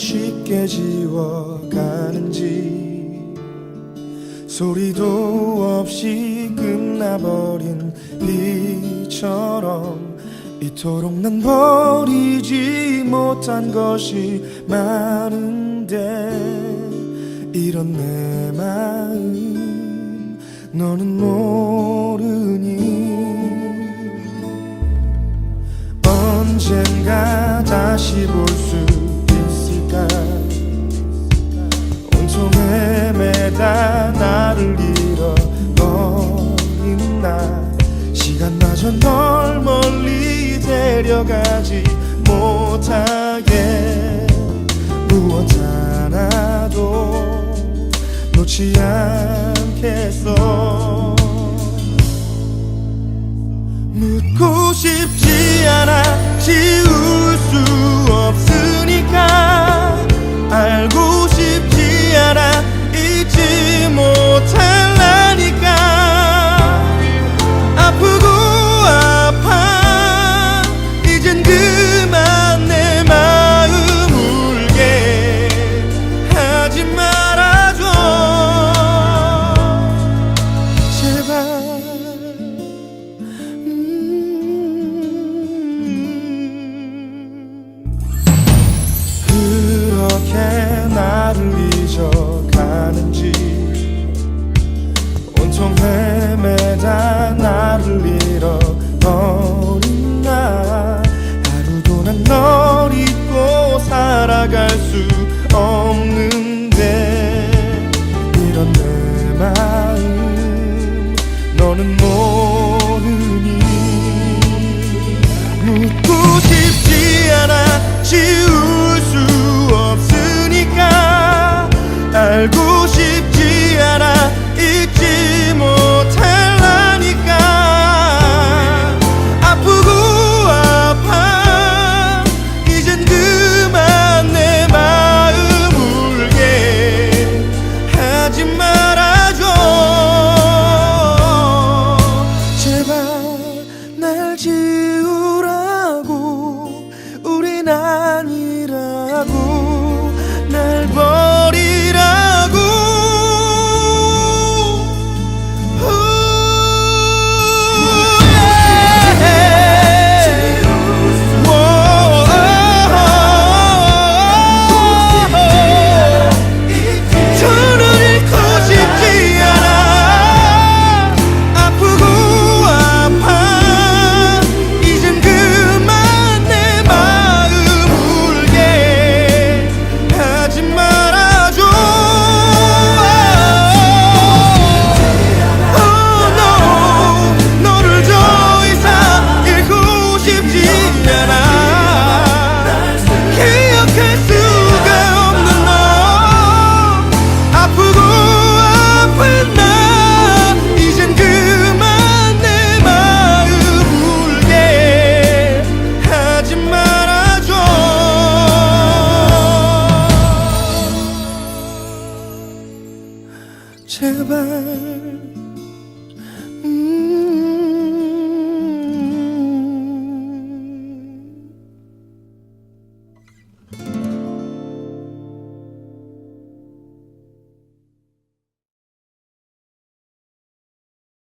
왜 쉽게 지워가는지 소리도 없이 끝나버린 비처럼 이토록 난 버리지 못한 것이 많은데 이런 내 마음 너는 모르니 언젠가 다시 볼수 시간마저 널 멀리 데려가지 못하게 무엇 하나도 놓지 않겠어. 묻고 싶지 않아. 지울 잊어가는지 온통 헤매다 나를 잃어버린 나 하루도 난 널 잊고 살아갈 수 없는데 이런 내 마음 너는 모르니. 묻고 싶 아니라고 날 버 제발